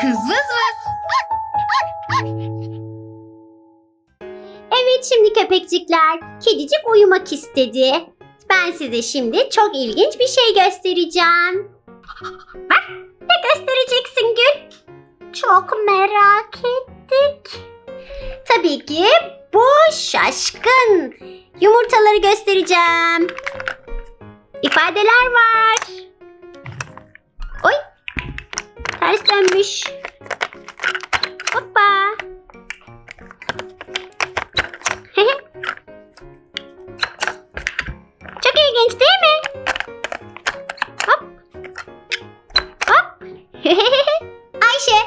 Kız vız vız. Evet şimdi köpekçikler. Kedicik uyumak istedi. Ben size şimdi çok ilginç bir şey göstereceğim. Bak ne göstereceksin Gül? Çok merak ettik. Tabii ki bu şaşkın. Yumurtaları göstereceğim. İfadeler var. Oy. Ters dönmüş. Hoppa. Çok ilginç değil mi? Hop. Hop. Ayşe.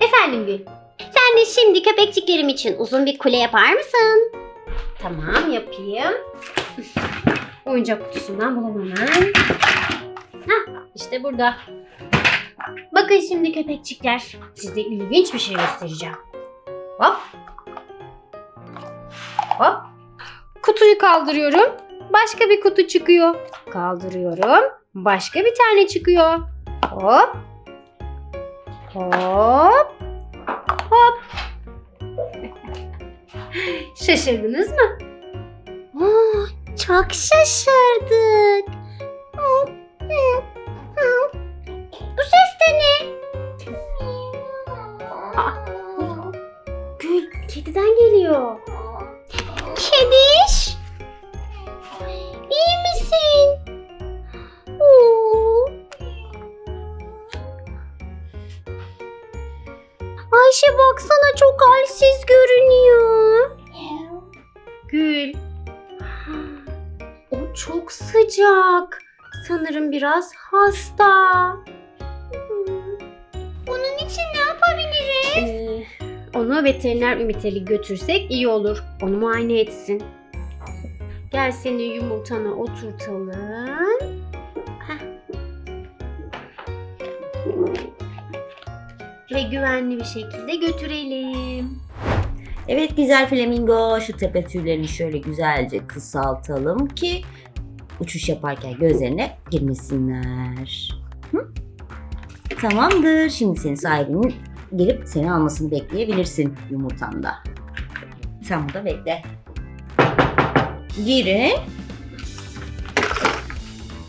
Efendim Gül. Sen de şimdi köpekçiklerim için uzun bir kule yapar mısın? Tamam yapayım. Oyuncak kutusundan bulalım hemen. Hah, işte burada. Bakın şimdi köpekçikler. Size ilginç bir şey göstereceğim. Hop. Hop. Kutuyu kaldırıyorum. Başka bir kutu çıkıyor. Kaldırıyorum. Başka bir tane çıkıyor. Hop. Hop. Hop. Şaşırdınız mı? Oo, çok şaşırdık. Halsiz görünüyor. Gül. O çok sıcak. Sanırım biraz hasta. Bunun için ne yapabiliriz? Ee, onu veteriner üniteli götürsek iyi olur. Onu muayene etsin. Gel seni yumurtana oturtalım. Ve güvenli bir şekilde götürelim. Evet güzel flamingo şu tepe tüylerini şöyle güzelce kısaltalım ki uçuş yaparken gözlerine girmesinler. Hı? Tamamdır. Şimdi senin sahibinin gelip seni almasını bekleyebilirsin yumurtanda. Sen burada bekle. Girin.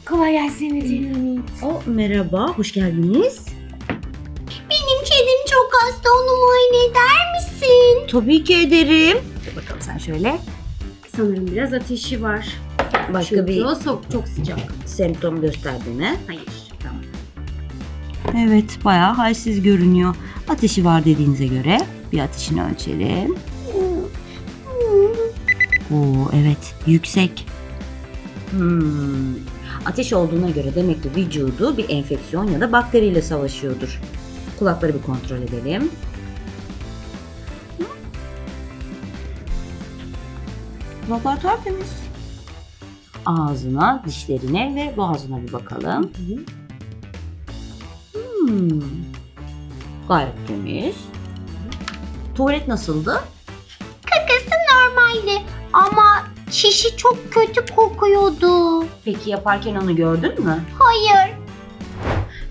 Kolay gelsin. O merhaba, hoş geldiniz. Hasta onu muayene eder misin? Tabii ki ederim. Dur bakalım sen şöyle. Sanırım biraz ateşi var. Başka Çünkü bir o çok, çok sıcak. semptom gösterdi mi? Hayır. Tamam. Evet, bayağı halsiz görünüyor. Ateşi var dediğinize göre bir ateşini ölçelim. Oo, evet, yüksek. Hmm. Ateş olduğuna göre demek ki vücudu bir enfeksiyon ya da bakteriyle savaşıyordur. Kulakları bir kontrol edelim. Kulaklar tertemiz. Ağzına, dişlerine ve boğazına bir bakalım. Hmm. Gayet temiz. Tuvalet nasıldı? Kakası normaldi ama çişi çok kötü kokuyordu. Peki yaparken onu gördün mü? Hayır.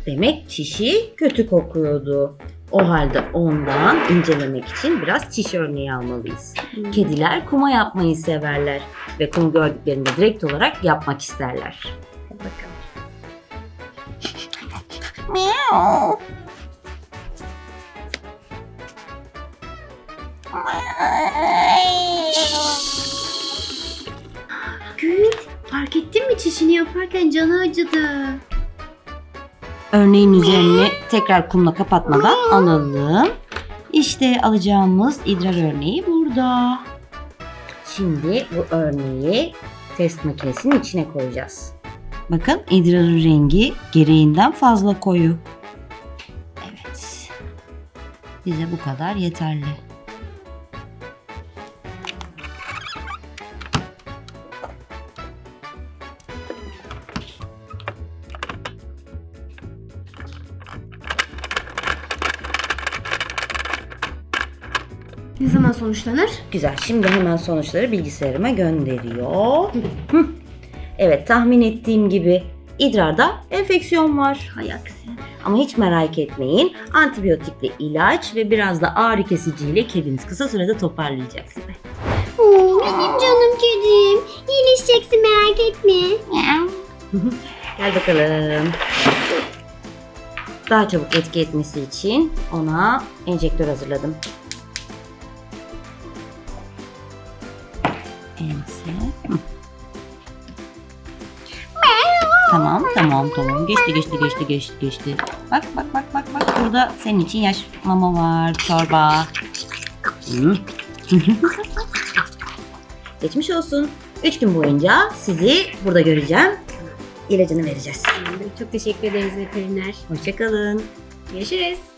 Demek çişi kötü kokuyordu. O halde ondan incelemek için biraz çiş örneği almalıyız. Kediler kuma yapmayı severler ve kum gördüklerinde direkt olarak yapmak isterler. Bakalım. Gül, fark ettin mi çişini yaparken canı acıdı. Örneğin üzerini tekrar kumla kapatmadan alalım. İşte alacağımız idrar örneği burada. Şimdi bu örneği test makinesinin içine koyacağız. Bakın idrarın rengi gereğinden fazla koyu. Evet. Bize bu kadar yeterli. Ne zaman sonuçlanır? Güzel. Şimdi hemen sonuçları bilgisayarıma gönderiyor. Hı. Evet tahmin ettiğim gibi idrarda enfeksiyon var. Hay aksi. Ama hiç merak etmeyin. Antibiyotikle ilaç ve biraz da ağrı kesiciyle kediniz kısa sürede toparlayacak sizi. Oo, benim canım kedim. İyileşeceksin merak etme. Gel bakalım. Daha çabuk etki etmesi için ona enjektör hazırladım. Tamam, tamam, tamam. Geçti, geçti, geçti, geçti, geçti. Bak, bak, bak, bak, bak. Burada senin için yaş mama var, çorba. Hı. Geçmiş olsun. Üç gün boyunca sizi burada göreceğim. İlacını vereceğiz. Çok teşekkür ederiz veteriner. Hoşçakalın. Görüşürüz.